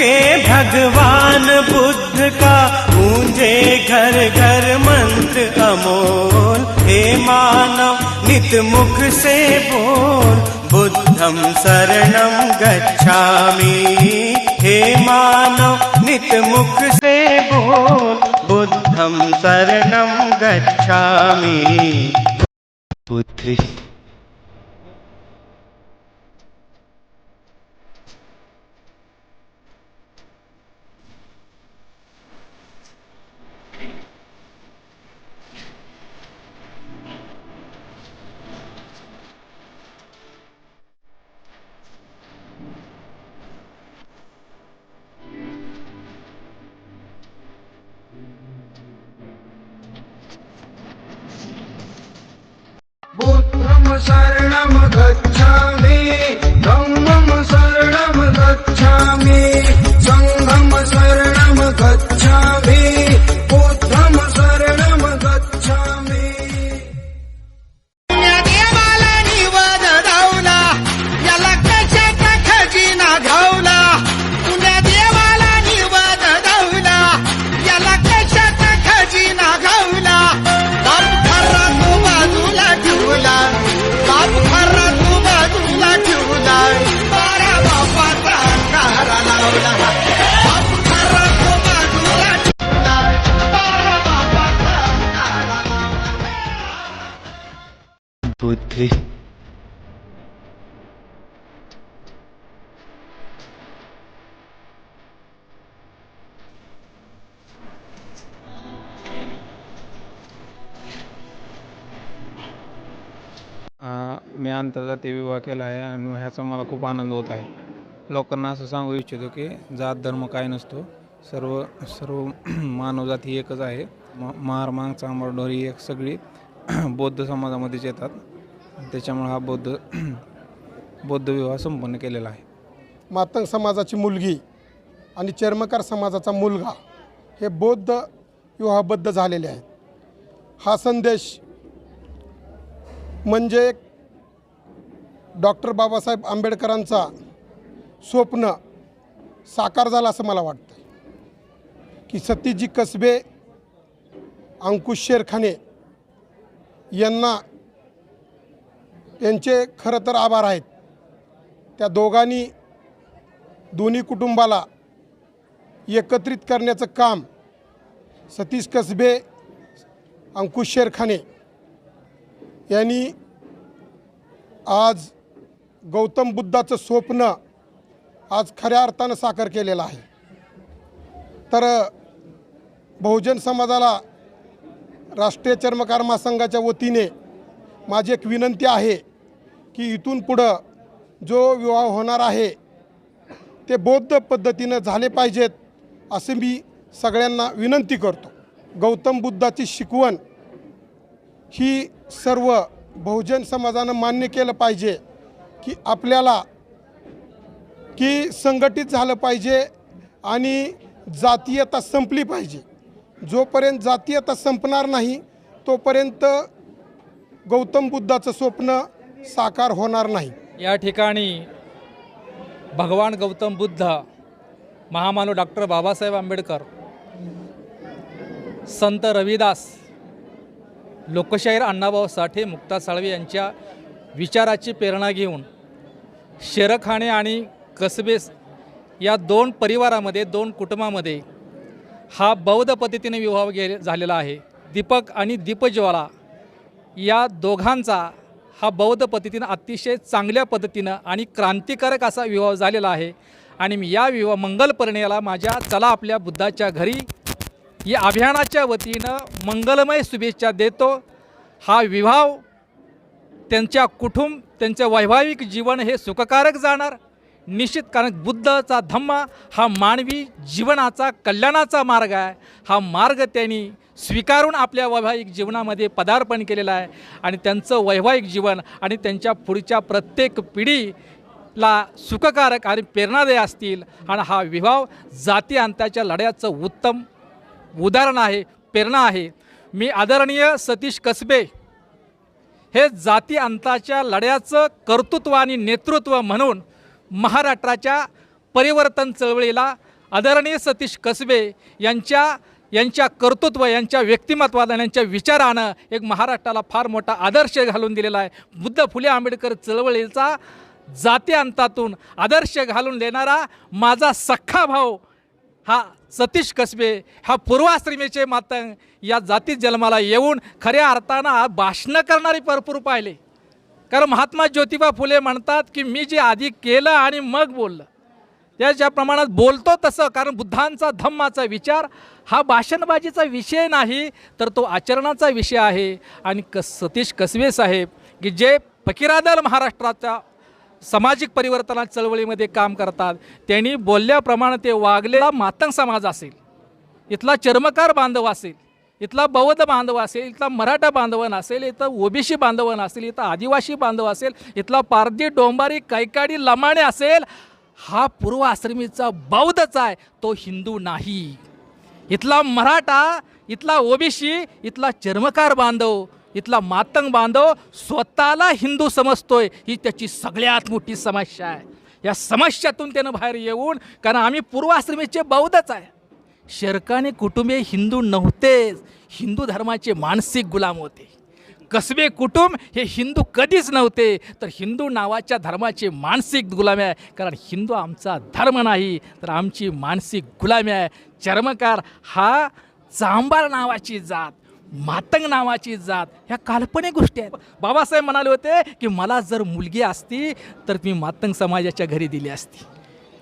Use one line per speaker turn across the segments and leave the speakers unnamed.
के भगवान बुद्ध का गूंजे घर घर मंत्र अमोल। हे मानव, नित मुख से बोल। बुद्धं शरणं गच्छामि। हे मानव, नित मुख से बोल। बुद्धं शरणं गच्छामि। बुद्धि
शरणं गच्छामि धम्मं शरणं गच्छामि बुद्धि
अ, मी आंतरजातीय विवाह केला आहे आणि ह्याचा मला खूप आनंद होत आहे. लोकांना असं सांगू इच्छितो की जात धर्म काय नसतो. सर्व सर्व मानवजात ही एकच आहे. म मार मांग चांबर डोरी एक सगळी बौद्ध समाजामध्येच येतात. त्याच्यामुळे हा बौद्ध बौद्ध विवाह संपन्न केलेला आहे.
मातंग समाजाची मुलगी आणि चर्मकार समाजाचा मुलगा हे बौद्ध विवाहबद्ध झालेले आहेत. हा संदेश म्हणजे डॉक्टर बाबासाहेब आंबेडकरांचा स्वप्न साकार झाला असं मला वाटतं की सतीजी कसबे अंकुश शेरखाने यांना यांचे खरं तर आभार आहेत. त्या दोघांनी दोन्ही कुटुंबाला एकत्रित करण्याचं काम सतीश कसबे अंकुश शेरखाने यांनी आज गौतम बुद्धाचं स्वप्न आज खऱ्या अर्थानं साकार केलेलं आहे. तर बहुजन समाजाला राष्ट्रीय चर्मकार महासंघाच्या वतीने माझी एक विनंती आहे. की इथून पुढं जो विवाह होणार आहे ते बौद्ध पद्धतीनं झाले पाहिजेत असे मी सगळ्यांना विनंती करतो. गौतम बुद्धाची शिकवण ही सर्व बहुजन समाजानं मान्य केलं पाहिजे की आपल्याला की संघटित झालं पाहिजे आणि जातीयता संपली पाहिजे. जोपर्यंत जातीयता संपणार नाही तोपर्यंत गौतम बुद्धाचं स्वप्न साकार होणार नाही.
या ठिकाणी भगवान गौतम बुद्ध महामानव डॉक्टर बाबासाहेब आंबेडकर संत रविदास लोकशाहीर अण्णाभाऊ साठे मुक्ता साळवे यांच्या विचाराची प्रेरणा घेऊन शेरखाणे आणि कसबे या दोन परिवारामध्ये दोन कुटुंबामध्ये हा बौद्ध पद्धतीने विवाह गे झालेला आहे. दीपक आणि दीपज्वाला या दोघांचा हा बौद्ध पद्धतीनं अतिशय चांगल्या पद्धतीनं आणि क्रांतिकारक असा विवाह झालेला आहे. आणि मी या विवाह मंगल परिणयाला माझ्या चला आपल्या बुद्धाच्या घरी या अभियानाच्या वतीनं मंगलमय शुभेच्छा देतो. हा विवाह त्यांच्या कुटुंब त्यांचं वैवाहिक जीवन हे सुखकारक जाणार. निश्चित कारण बुद्धचा धम्म हा मानवी जीवनाचा कल्याणाचा मार्ग आहे. हा मार्ग त्यांनी स्वीकारून आपल्या वैवाहिक जीवनामध्ये पदार्पण केलेलं आहे. आणि त्यांचं वैवाहिक जीवन आणि त्यांच्या पुढच्या प्रत्येक पिढीला सुखकारक आणि प्रेरणादायी असतील. आणि हा विवाह जाती अंताच्या लढ्याचं उत्तम उदाहरण आहे प्रेरणा आहे. मी आदरणीय सतीश कसबे हे जाती अंताच्या लढ्याचं कर्तृत्व आणि नेतृत्व म्हणून महाराष्ट्राच्या परिवर्तन चळवळीला आदरणीय सतीश कसबे यांच्या यांच्या कर्तृत्व यांच्या व्यक्तिमत्वानं यांच्या विचारानं एक महाराष्ट्राला फार मोठा आदर्श घालून दिलेला आहे. बुद्ध फुले आंबेडकर चळवळीचा जाती अंतातून आदर्श घालून देणारा माझा सख्खा भाऊ हा सतीश कसबे हा पूर्वाश्रमीचे मातंग या जातीत जन्माला येऊन खऱ्या अर्थानं भाषणं करणारे भरपूर पाहिले. कारण महात्मा ज्योतिबा फुले म्हणतात की मी जे आधी केलं आणि मग बोललं. त्या ज्या प्रमाणात बोलतो तसं कारण बुद्धांचा धम्माचा विचार हा भाषणबाजीचा विषय नाही तर तो आचरणाचा विषय आहे. आणि क सतीश कसबे साहेब की जे फकीरादल महाराष्ट्राच्या सामाजिक परिवर्तना चळवळीमध्ये काम करतात त्यांनी बोलल्याप्रमाणे ते वागलेला मातंग समाज असेल. इथला चर्मकार बांधव असेल. इथला बौद्ध बांधव असेल इथला मराठा बांधवन असेल इथं ओबीसी बांधवन असेल इथं आदिवासी बांधव असेल इथला पारधी डोंबारी कैकाडी लमाणे असेल हा पूर्व आश्रमीचा बौद्धच आहे तो हिंदू नाही. इथला मराठा इथला ओबीसी इथला चर्मकार बांधव इथला मातंग बांधव स्वतःला हिंदू समजतोय ही त्याची सगळ्यात मोठी समस्या आहे. या समस्यातून त्यानं बाहेर येऊन कारण आम्ही पूर्वाश्रमीचे बौद्धच आहे. शर्काने कुटुंबे हिंदू नव्हतेच हिंदू धर्माचे मानसिक गुलाम होते. कसबे कुटुंब हे हिंदू कधीच नव्हते तर हिंदू नावाच्या धर्माचे मानसिक गुलामी आहे कारण हिंदू आमचा धर्म नाही तर आमची मानसिक गुलामी आहे. चर्मकार हा चांबार नावाची जात मातंग नावाची जात ह्या काल्पनिक गोष्टी आहेत. बाबासाहेब म्हणाले होते की मला जर मुलगी असती तर मी मातंग समाजाच्या घरी दिली असती.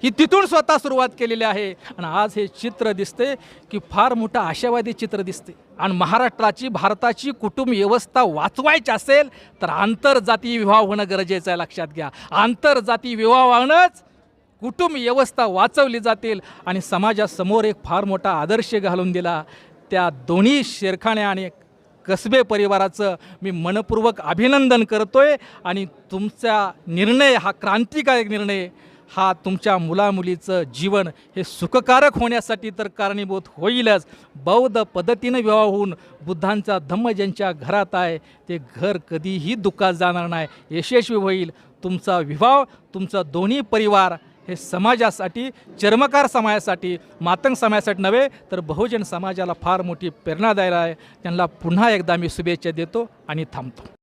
ही तिथून स्वतः सुरुवात केलेली आहे. आणि आज हे चित्र दिसते की फार मोठं आशावादी चित्र दिसते. आणि महाराष्ट्राची भारताची कुटुंब व्यवस्था वाचवायची असेल तर आंतरजातीय विवाह होणं गरजेचं आहे लक्षात घ्या. आंतरजातीय विवाह वाहणंच कुटुंब व्यवस्था वाचवली जातील. आणि समाजासमोर एक फार मोठा आदर्श घालून दिला. त्या दोन्ही शेरखाण्या आणि कसबे परिवाराचं मी मनपूर्वक अभिनंदन करतोय. आणि तुमचा निर्णय हा क्रांतिकारक निर्णय. हा तुमच्या मुलामुलीचं जीवन हे सुखकारक होण्यासाठी तर कारणीभूत होईलच. बौद्ध पद्धतीनं विवाह होऊन बुद्धांचा धम्म ज्यांच्या घरात आहे ते घर कधीही दुःखात जाणार नाही. यशस्वी होईल. तुमचा विवाह तुमचा दोन्ही परिवार हे समाजासाठी चर्मकार समाजासाठी मातंग समाजासाठी नव्हे तर बहुजन समाजाला फार मोठी प्रेरणा द्यायला आहे. त्यांना पुन्हा एकदा मी शुभेच्छा देतो आणि थांबतो.